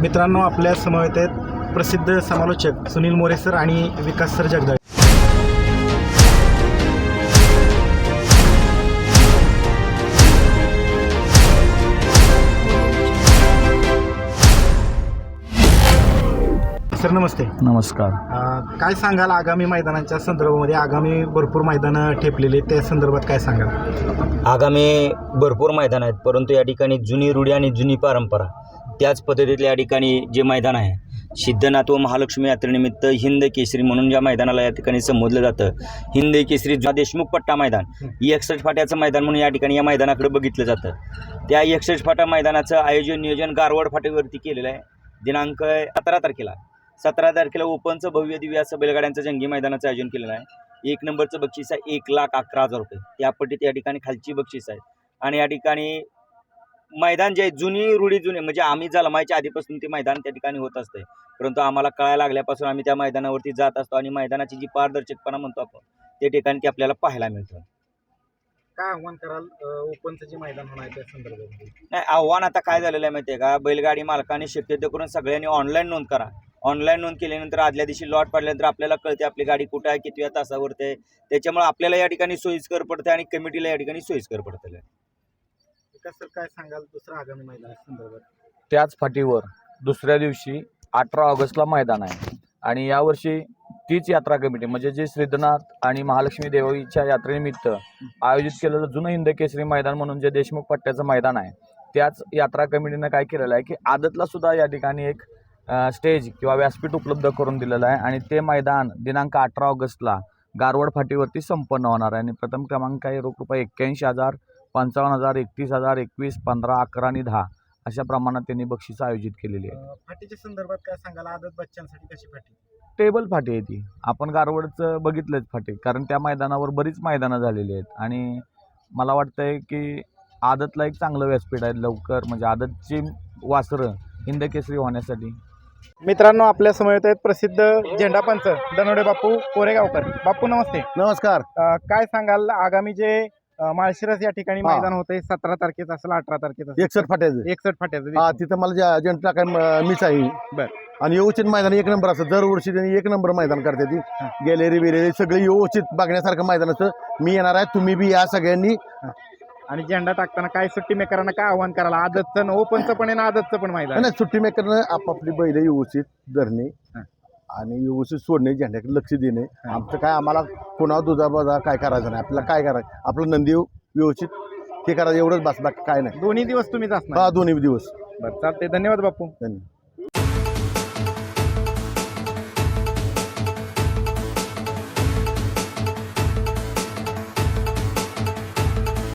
मित्रांनो आपल्या समवेत आहेत प्रसिद्ध समालोचक सुनील मोरे सर आणि विकास सर जगदाळे. सर नमस्ते. नमस्कार. अ, काय सांगाल आगामी मैदानाच्या संदर्भामध्ये? आगामी भरपूर मैदानं ठेपलेली आहेत त्या संदर्भात काय सांगाल? आगामी भरपूर मैदान आहेत परंतु या ठिकाणी जुनी रूढी आणि जुनी परंपरा. त्याच पद्धतीतल्या या ठिकाणी जे मैदान आहे सिद्धनाथ व महालक्ष्मी यात्रेनिमित्त हिंद केसरी म्हणून ज्या मैदानाला या ठिकाणी संबोधलं जातं. हिंद केसरी जुना देशमुख पट्टा मैदान एकसष्ट फाट्याचं मैदान म्हणून या ठिकाणी या मैदानाकडे बघितलं जातं. त्या एकसष्ट फाटा मैदानाचं आयोजन नियोजन गारवड फाटेवरती केलेलं आहे. दिनांक सतरा तारखेला सतरा तारखेला ओपनचं भव्य दिव्य असं बैलगाड्यांचं जंगी मैदानाचं आयोजन केलेलं आहे. एक नंबरचं बक्षीस आहे एक लाख अकरा हजार रुपये. त्या पट्टीत या ठिकाणी खालची बक्षीस आहे. आणि या ठिकाणी मैदान जे जुनी रूढी जुनी म्हणजे आम्ही जन्मायच्या आधीपासून ते मैदान त्या ठिकाणी होत असते परंतु आम्हाला कळायला लागल्यापासून आम्ही त्या मैदानावरती जात असतो आणि मैदानाची जी पारदर्शकपणा म्हणतो आपण त्या ठिकाणी ते आपल्याला पाहायला मिळतं. काय आव्हान कराल ओपनचं जे मैदान होणार त्या नाही आव्हान आता काय झालेलं आहे माहिती आहे का? बैलगाडी मालकाने शक्यतो करून सगळ्यांनी ऑनलाईन नोंद करा. ऑनलाईन नोंद केल्यानंतर आदल्या दिवशी लॉट पडल्यानंतर आपल्याला कळते आपली गाडी कुठं आहे किती तासावरती त्याच्यामुळे आपल्याला या ठिकाणी सोयीस्कर पडते आणि कमिटीला या ठिकाणी सोयीस्कर पडतं काय सांगाल आगामी संदर्भात? त्याच फाटीवर दुसऱ्या दिवशी अठरा ऑगस्टला मैदान आहे. आणि यावर्षी तीच यात्रा कमिटी म्हणजे जे श्रीधनाथ आणि महालक्ष्मी देवीच्या यात्रेनिमित्त आयोजित केलेलं जुनं हिंद केसरी मैदान म्हणून जे देशमुख पट्ट्याचं मैदान आहे त्याच यात्रा कमिटीनं काय केलेलं आहे की आदतला सुद्धा या ठिकाणी एक अ, स्टेज किंवा व्यासपीठ उपलब्ध करून दिलेलं आहे. आणि ते मैदान दिनांक अठरा ऑगस्टला गारवड फाटीवरती संपन्न होणार आहे. आणि प्रथम क्रमांक आहे रोख रुपये एक्क्याऐंशी हजार पंचावन्न हजार एकतीस हजार एकवीस पंधरा अकरा आणि दहा अशा प्रमाणात त्यांनी बक्षिसं आयोजित केलेली आहे फाटीच्या संदर्भात काय सांगाल? आदत बच्चांसाठी कशी फाटी? टेबल फाटी आहे ती. आपण गारवडचं बघितलंच फाटी कारण त्या मैदानावर बरीच मैदानं झालेली आहेत. आणि मला वाटतंय की आदतला एक चांगलं व्यासपीठ आहे लवकर म्हणजे आदतची वासरं हिंद केसरी होण्यासाठी. मित्रांनो आपल्या समवेत आहेत प्रसिद्ध झेंडापंच दनोडे बापू कोरेगावकर. बापू नमस्ते. नमस्कार. अ, काय सांगाल? आगामी जे माळशिरस या ठिकाणी हा. मैदान होते सतरा तारखेचं असेल अठरा तारखेचं असेल. एकसठ फाट्याचं. एकसठ फाट्याचं हा. तिथं मला जे एजंट टाकाय मीच आहे. बर. आणि व्यवस्थित मैदान एक नंबर असतं. दरवर्षी त्यांनी एक नंबर मैदान करते ती. गॅलरी बिलेरी सगळी व्यवस्थित बघण्यासारखं मैदान असतं. मी येणार आहे तुम्ही बी या सगळ्यांनी. आणि झेंडा टाकताना काय सुट्टी मेकरांना काय आव्हान करायला? आदतचं न ओपनचं पण आहे ना आदतचं पण मैदान नाही सुट्टी मेकरनं आपापली बैल व्यवस्थित धरणे. हा. आणि व्यवस्थित सोडणे झेंड्याकडे लक्ष देणे. हा. आमचं काय आम्हाला कोणावर दुधा बजा काय करायचं नाही. आपल्याला काय करायचं? आपलं नंदी व्यवस्थित हे करायचं. एवढंच बस बाकी काय नाही. दोन्ही दिवस तुम्हीच असणार. हा दोन्ही दिवस. बरं चालते धन्यवाद बापू. धन्यवाद.